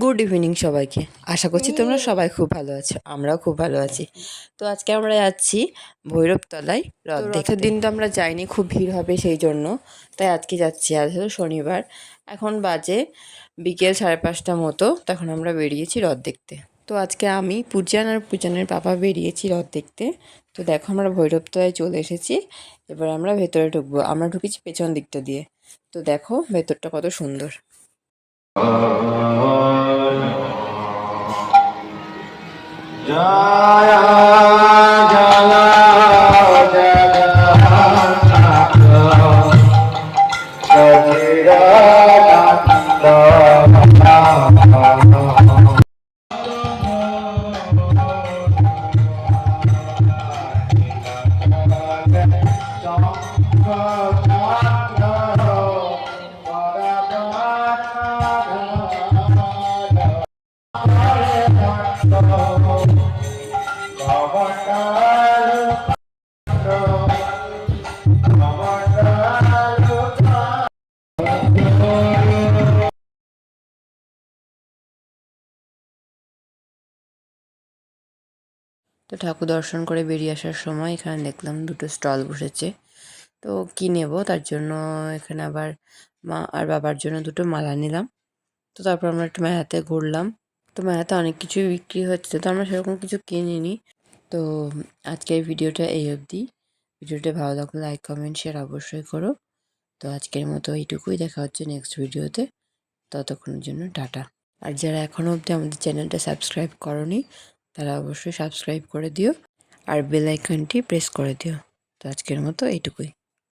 Good evening সবাইকে। আশা করছি তোমরা সবাই খুব ভালো আছো আমরাও খুব ভালো আছি। তো আজকে আমরা যাচ্ছি ভৈরবতলায় রথ রথের দিন তো আমরা যাইনি খুব ভিড় হবে সেই জন্য। তাই আজকে যাচ্ছি আজ হলো শনিবার। এখন বাজে বিকেল সাড়ে পাঁচটা মতো তখন আমরা বেরিয়েছি রথ দেখতে। তো আজকে আমি পূজান আর পূজানের পাপা বেরিয়েছি রথ দেখতে। তো দেখো আমরা ভৈরবতলায় চলে এসেছি এবার আমরা ভেতরে ঢুকবো। আমরা ঢুকেছি পেছন দিকটা দিয়ে। তো দেখো ভেতরটা কত সুন্দর। জয় জগন্নাথ তো ঠাকুর দর্শন করে বেরিয়ে আসার সময় এখানে দেখলাম দুটো স্টল বসেছে। তো কি নেব? তার জন্য এখানে আবার মা আর বাবার জন্য দুটো মালা নিলাম। তো তারপর আমরা একটু মেলাতে ঘুরলাম। তো মেলাতে অনেক কিছুই বিক্রি হচ্ছে, তো আমরা সেরকম কিছু কিনিনি। তো আজকের ভিডিওটা এই অবধি। ভিডিওটা ভালো লাগলে লাইক, কমেন্ট, শেয়ার অবশ্যই করো। তো আজকের মতো এইটুকুই, দেখা হচ্ছে নেক্সট ভিডিওতে। ততক্ষণের জন্য টাটা। আর যারা এখনও অবধি আমাদের চ্যানেলটা সাবস্ক্রাইব করনি, তারা অবশ্যই সাবস্ক্রাইব করে দিও। আর বেল আইকনটি প্রেস করে দিও। তো আজকের মতো এইটুকুই।